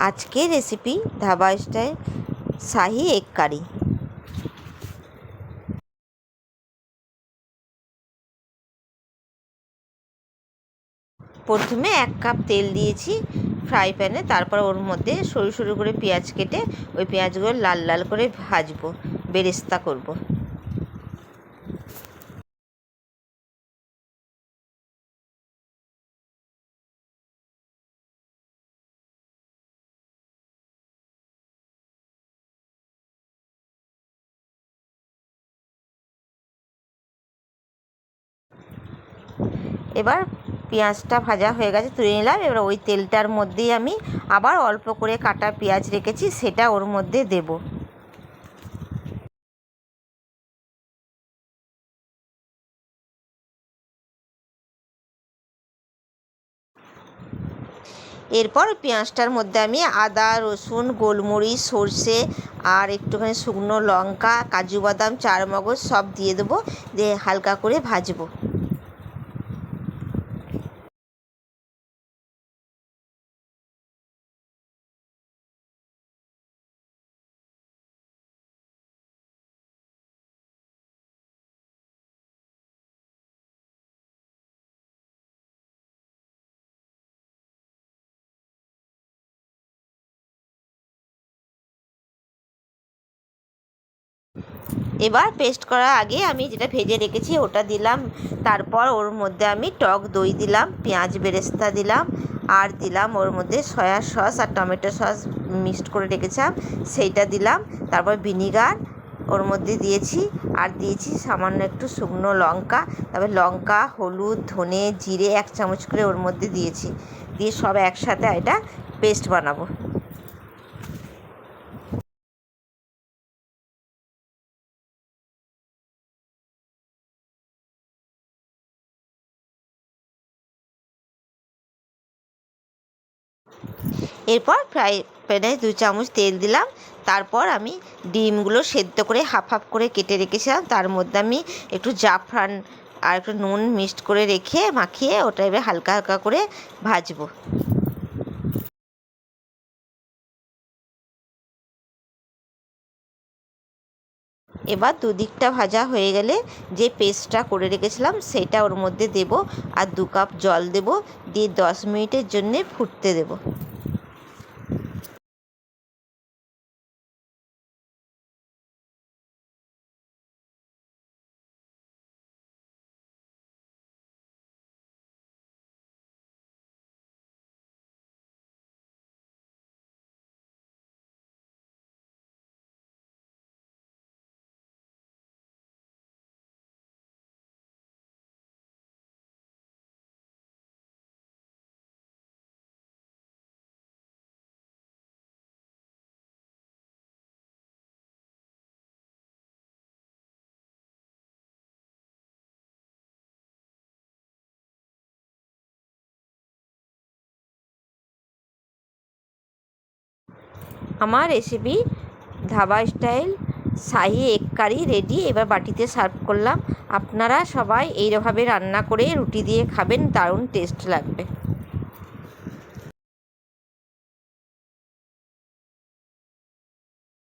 আজকের recipe dhaba style shahi egg curry প্রথমে এক কাপ তেল দিয়েছি ফ্রাই প্যানে তারপর ওর মধ্যে সরু সরু করে পেঁয়াজ কেটে ওই পেঁয়াজগুলো লাল লাল করে ভাজবো, বেরেস্তা করব। এবার পেঁয়াজটা ভাজা হয়ে গেছে, তুলে নিলাম। এবার ওই তেলটার মধ্যেই আমি আবার অল্প করে কাটা পেঁয়াজ রেখেছি, সেটা ওর মধ্যে দেব। এরপর পেঁয়াজটার মধ্যে আমি আদা, রসুন, গোলমরিচ, সর্ষে আর একটুখানি শুকনো লঙ্কা, কাজু বাদাম, চারমগজ সব দিয়ে দেবো, দিয়ে হালকা করে ভাজবো। এবার পেস্ট করার আগে আমি যেটা ভেজে রেখেছি, ওটা দিলাম। তারপর ওর মধ্যে আমি টক দই দিলাম, পেঁয়াজ বেরেস্তা দিলাম, আর দিলাম ওর মধ্যে সয়া সস আর টমেটো সস মিক্সড করে রেখেছিলাম, সেইটা দিলাম। তারপর ভিনিগার ওর মধ্যে দিয়েছি, আর দিয়েছি সামান্য একটু শুকনো লঙ্কা। তারপর লঙ্কা, হলুদ, ধনে, জিরে এক চামচ করে ওর মধ্যে দিয়েছি। দিয়ে সব একসাথে এটা পেস্ট বানাবো। এরপর ফ্রাই প্যানে দু চামচ তেল দিলাম। তারপর আমি ডিমগুলো সেদ্ধ করে হাফ হাফ করে কেটে রেখেছিলাম। তার মধ্যে আমি একটু জাফরান আর একটু নুন মিক্সড করে রেখে মাখিয়ে ওটা এবার হালকা হালকা করে ভাজবো। এবার দুদিকটা ভাজা হয়ে গেলে যে পেস্টটা করে রেখেছিলাম সেটা ওর মধ্যে দেব আর দু কাপ জল দেব, দিয়ে দশ মিনিটের জন্যে ফুটতে দেবো। আমার recipe dhaba style shahi egg curry ready এবার বাটিতে সার্ভ করলাম। আপনারা সবাই এইভাবে রান্না করে রুটি দিয়ে খাবেন, দারুণ টেস্ট লাগবে।